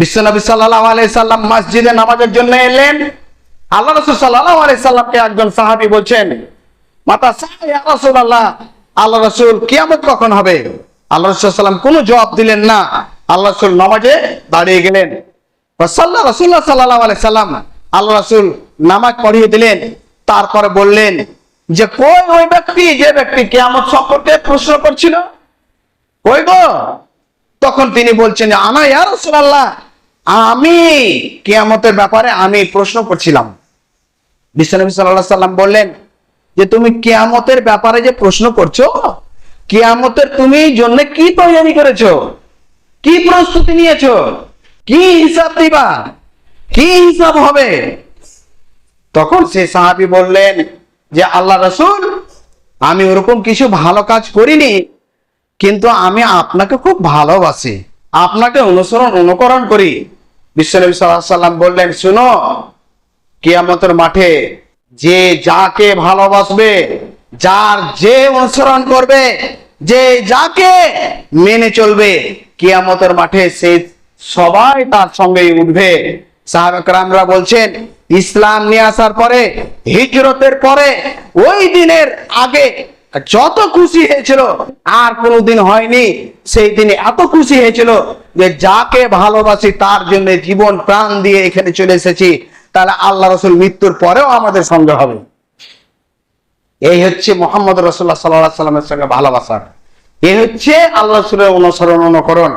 বিশ্বনবী সাল্লাহ আলাই সাল্লাম মসজিদে নামাজের জন্য এলেন। আল্লাহ রসুল সাল্লাহ আলাই সাল্লামকে একজন সাহাবি বলছেন, মাতা রসুল আল্লাহ আল্লাহ রসুল কিয়ামত কখন হবে? আল্লাহ রসুল সাল্লাম কোনো জবাব দিলেন না। আল্লাহ রসুল নামাজে দাঁড়িয়ে গেলেন। সাল্লাহ রসুল্লাহ সাল্লাহ আলাই সাল্লাম আল্লাহ রসুল নামাজ পড়িয়ে দিলেন। তারপরে বললেন যে, কই ওই ব্যক্তি? যে ব্যক্তি কেয়ামত সম্পর্কে প্রশ্ন করছিল? কই গো? তখন তিনি বলছেন, আনা ইয়া রাসূলুল্লাহ আমি কিয়ামতের ব্যাপারে আমি প্রশ্ন করছিলাম। বিশ্বনবী সাল্লাল্লাহু সাল্লাম বললেন যে, তুমি কিয়ামতের ব্যাপারে যে প্রশ্ন করছ, কিয়ামতের তুমি জন্য কি তৈরি করেছ? কি প্রস্তুতি নিয়েছো? কি হিসাব দিবা? কি হিসাব হবে? তখন সে সাহাবি বললেন যে, আল্লাহ রসুল, আমি ওরকম কিছু ভালো কাজ করিনি, কিন্তু আমি আপনাকে খুব ভালোবাসি। আপনাকে অনুসরণ, অনুকরণ করি। বিশ্বনবী সাল্লাম বললেন, শুনো, কিয়ামতের মাঠে যে যাকে ভালোবাসবে, যার যে অনুসরণ করবে, যে যাকে মেনে চলবে, কিয়ামতের মাঠে সে সবাই তার সঙ্গে উঠবে। সাহাবাকরামরা বলছেন, ইসলাম নিয়ে আসার পরে, হিজরতের পরে, ওই দিনের আগে যত খুশি হয়েছিল, আর কোনোদিন হয়নি। সেই দিনে এত খুশি হয়েছিল যে যাকে ভালোবাসি তার জন্য জীবন প্রাণ দিয়ে এখানে চলে এসেছি। তাহলে আল্লাহ রসুল মৃত্যুর পরেও আমাদের সঙ্গে হবে। এই হচ্ছে মোহাম্মদ রসুল্লাহ সাল্লাহ সাল্লামের সঙ্গে ভালোবাসা। এই হচ্ছে আল্লাহ রসুলের অনুসরণ, অনুকরণ।